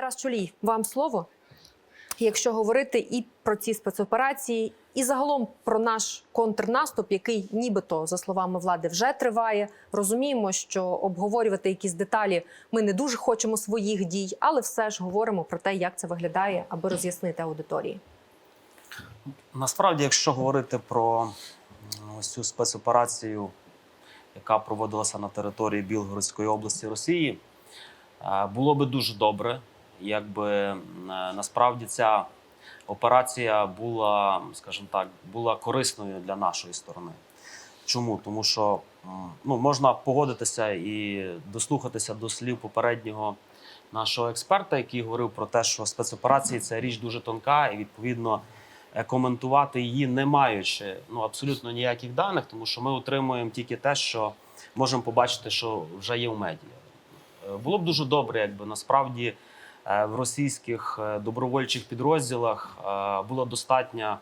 Тарас Чолій, вам слово. Якщо говорити і про ці спецоперації, і загалом про наш контрнаступ, який нібито за словами влади вже триває, розуміємо, що обговорювати якісь деталі ми не дуже хочемо своїх дій, але все ж говоримо про те, як це виглядає, аби роз'яснити аудиторії. Насправді, якщо говорити про ось цю спецоперацію, яка проводилася на території Білгородської області Росії, е, було би дуже добре, якби е, насправді ця операція була, скажімо так, була корисною для нашої сторони. Чому? Тому що ну, можна погодитися і дослухатися до слів попереднього нашого експерта, який говорив про те, що спецоперації це річ дуже тонка, і відповідно е, коментувати її, не маючи ну абсолютно ніяких даних, тому що ми отримуємо тільки те, що можемо побачити, що вже є в медіа. Е, Було б дуже добре, якби насправді в російських е, добровольчих підрозділах е, була достатня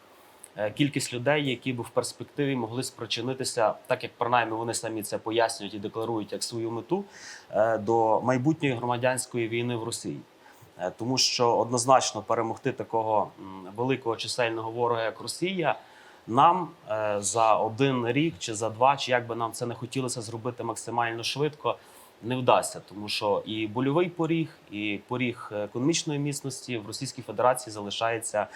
е, кількість людей, які б в перспективі могли спричинитися, так як принаймні вони самі це пояснюють і декларують як свою мету е, до майбутньої громадянської війни в Росії. Е, Тому що однозначно перемогти такого великого чисельного ворога, як Росія, нам е, за один рік чи за два, чи як би нам це не хотілося зробити максимально швидко, не вдасться, тому що і больовий поріг, і поріг економічної міцності в Російській Федерації залишається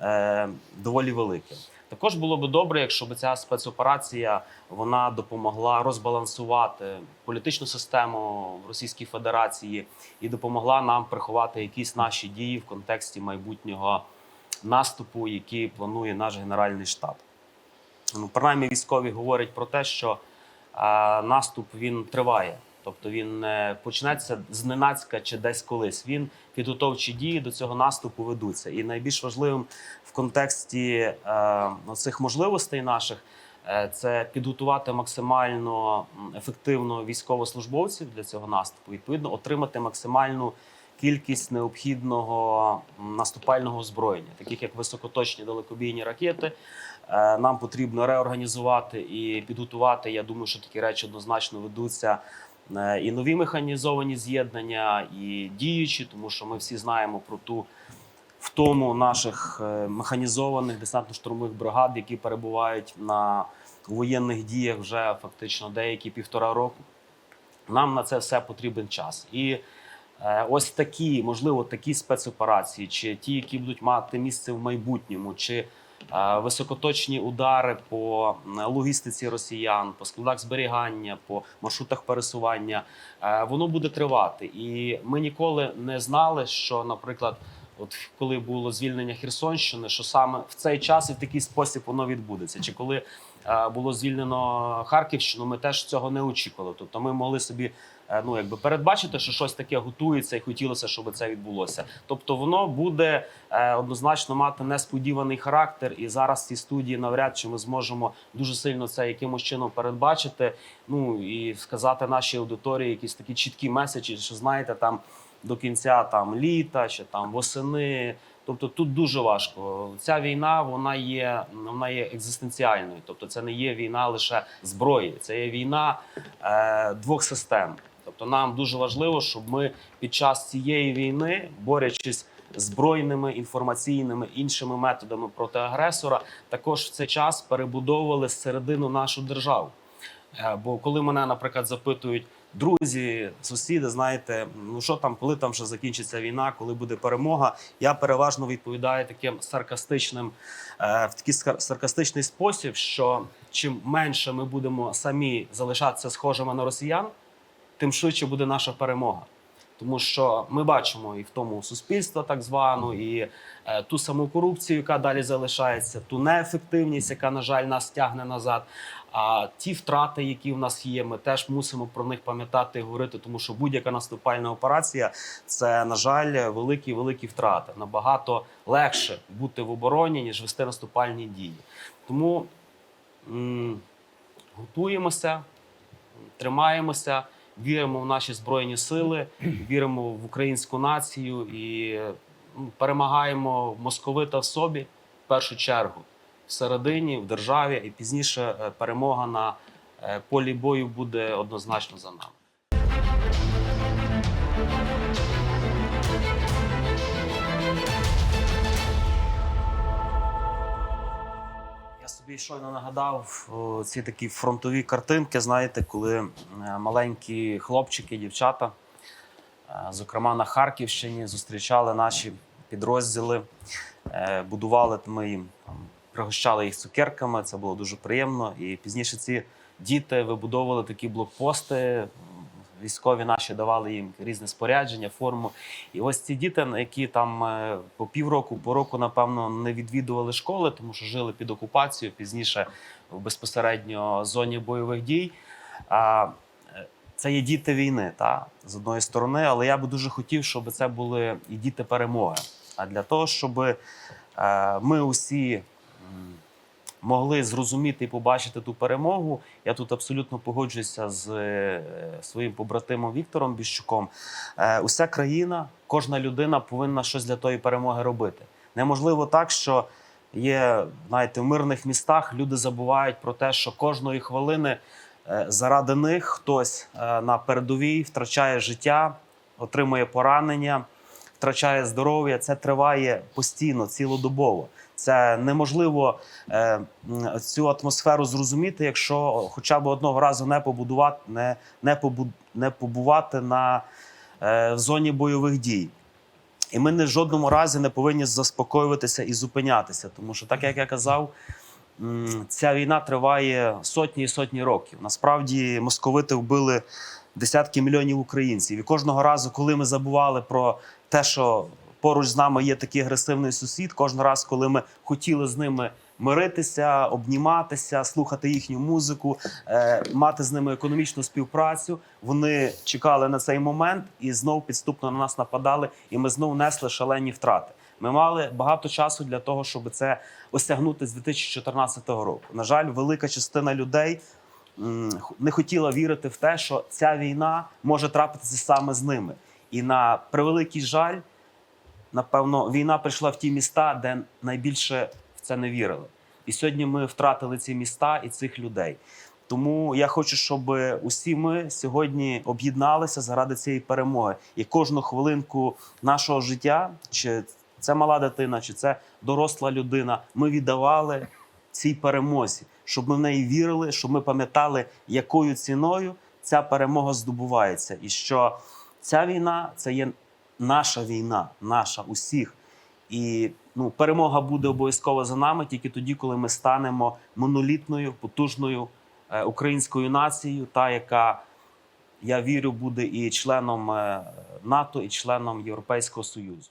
е, доволі великим. Також було би добре, якщо б ця спецоперація вона допомогла розбалансувати політичну систему в Російській Федерації і допомогла нам приховати якісь наші дії в контексті майбутнього наступу, який планує наш генеральний штаб. Ну, принаймні, військові говорять про те, що е, наступ він триває. Тобто він не почнеться зненацька чи десь колись. Він підготовчі дії до цього наступу ведуться. І найбільш важливим в контексті е, цих можливостей наших е, це підготувати максимально ефективно військовослужбовців для цього наступу. Відповідно, отримати максимальну кількість необхідного наступального озброєння, таких як високоточні далекобійні ракети. Е, Нам потрібно реорганізувати і підготувати. Я думаю, що такі речі однозначно ведуться. Е, І нові механізовані з'єднання, і діючі, тому що ми всі знаємо про ту втому наших е, механізованих десантно-штурмових бригад, які перебувають на воєнних діях вже фактично деякі півтора року. Нам на це все потрібен час. І е, ось такі, можливо, такі спецоперації, чи ті, які будуть мати місце в майбутньому, чи високоточні удари по логістиці росіян, по складах зберігання, по маршрутах пересування, е, воно буде тривати. І ми ніколи не знали, що, наприклад, От коли було звільнення Херсонщини, що саме в цей час і в такий спосіб воно відбудеться. Чи коли е, було звільнено Харківщину, ми теж цього не очікували. Тобто ми могли собі е, ну якби передбачити, що щось таке готується, і хотілося, щоб це відбулося. Тобто, воно буде е, однозначно мати несподіваний характер. І зараз в цій студії навряд чи ми зможемо дуже сильно це якимось чином передбачити. Ну і сказати нашій аудиторії якісь такі чіткі меседжі, що знаєте, там до кінця там літа чи там восени. Тобто тут дуже важко. Ця війна вона є, вона є екзистенціальною. Тобто, це не є війна лише зброї, це є війна е, двох систем. Тобто, нам дуже важливо, щоб ми під час цієї війни, борючись збройними інформаційними іншими методами проти агресора, також в цей час перебудовували зсередину нашу державу. Е, Бо коли мене, наприклад, запитують друзі, сусіди, знаєте, ну що там, коли там вже закінчиться війна, коли буде перемога, я переважно відповідаю таким саркастичним, е, в такий саркастичний спосіб, що чим менше ми будемо самі залишатися схожими на росіян, тим швидше буде наша перемога. Тому що ми бачимо і в тому суспільство, так звану, і е, ту саму корупцію, яка далі залишається, ту неефективність, яка, на жаль, нас тягне назад. А ті втрати, які в нас є, ми теж мусимо про них пам'ятати і говорити, тому що будь-яка наступальна операція це, на жаль, великі великі втрати. Набагато легше бути в обороні, ніж вести наступальні дії. Тому м, готуємося, тримаємося, віримо в наші збройні сили, віримо в українську націю і перемагаємо московита в собі в першу чергу всередині, в державі, і пізніше е, перемога на е, полі бою буде однозначно за нами. Я собі щойно нагадав ці такі фронтові картинки. Знаєте, коли е, маленькі хлопчики, дівчата, зокрема на Харківщині, зустрічали наші підрозділи, будували ми їм там пригощали їх цукерками. Це було дуже приємно. І пізніше ці діти вибудовували такі блокпости. Військові наші давали їм різне спорядження, форму. І ось ці діти, які там е, по півроку, по року, напевно, не відвідували школи, тому що жили під окупацією, пізніше в безпосередньо зоні бойових дій. Е, це є діти війни, та, з одної сторони, але я би дуже хотів, щоб це були і діти перемоги. А для того, щоб е, ми усі могли зрозуміти і побачити ту перемогу, я тут абсолютно погоджуюся з е, своїм побратимом Віктором Біщуком. Е, Уся країна, кожна людина повинна щось для тої перемоги робити. Неможливо так, що є, знаєте, в мирних містах люди забувають про те, що кожної хвилини е, заради них хтось на передовій втрачає життя, отримує поранення, втрачає здоров'я. Це триває постійно, цілодобово. Це неможливо е, цю атмосферу зрозуміти, якщо хоча б одного разу не побудувати, не, не, побу, не побувати на е, в зоні бойових дій. І ми не в жодному разі не повинні заспокоюватися і зупинятися, тому що, так як я казав, ця війна триває сотні і сотні років. Насправді московити вбили десятки мільйонів українців. І кожного разу, коли ми забували про те, що поруч з нами є такий агресивний сусід, кожен раз, коли ми хотіли з ними миритися, обніматися, слухати їхню музику, е, мати з ними економічну співпрацю, вони чекали на цей момент і знов підступно на нас нападали, і ми знов несли шалені втрати. Ми мали багато часу для того, щоб це осягнути з 2014 року. На жаль, велика частина людей не хотіла вірити в те, що ця війна може трапитися саме з ними. І на превеликий жаль, напевно, війна прийшла в ті міста, де найбільше в це не вірили. І сьогодні ми втратили ці міста і цих людей. Тому я хочу, щоб усі ми сьогодні об'єдналися заради цієї перемоги. І кожну хвилинку нашого життя, чи це мала дитина, чи це доросла людина, ми віддавали цій перемозі, щоб ми в неї вірили, щоб ми пам'ятали, якою ціною ця перемога здобувається, і що ця війна це є наша війна, наша усіх. І ну, перемога буде обов'язково за нами тільки тоді, коли ми станемо монолітною, потужною е, українською нацією, та яка я вірю, буде і членом е, НАТО, і членом Європейського Союзу.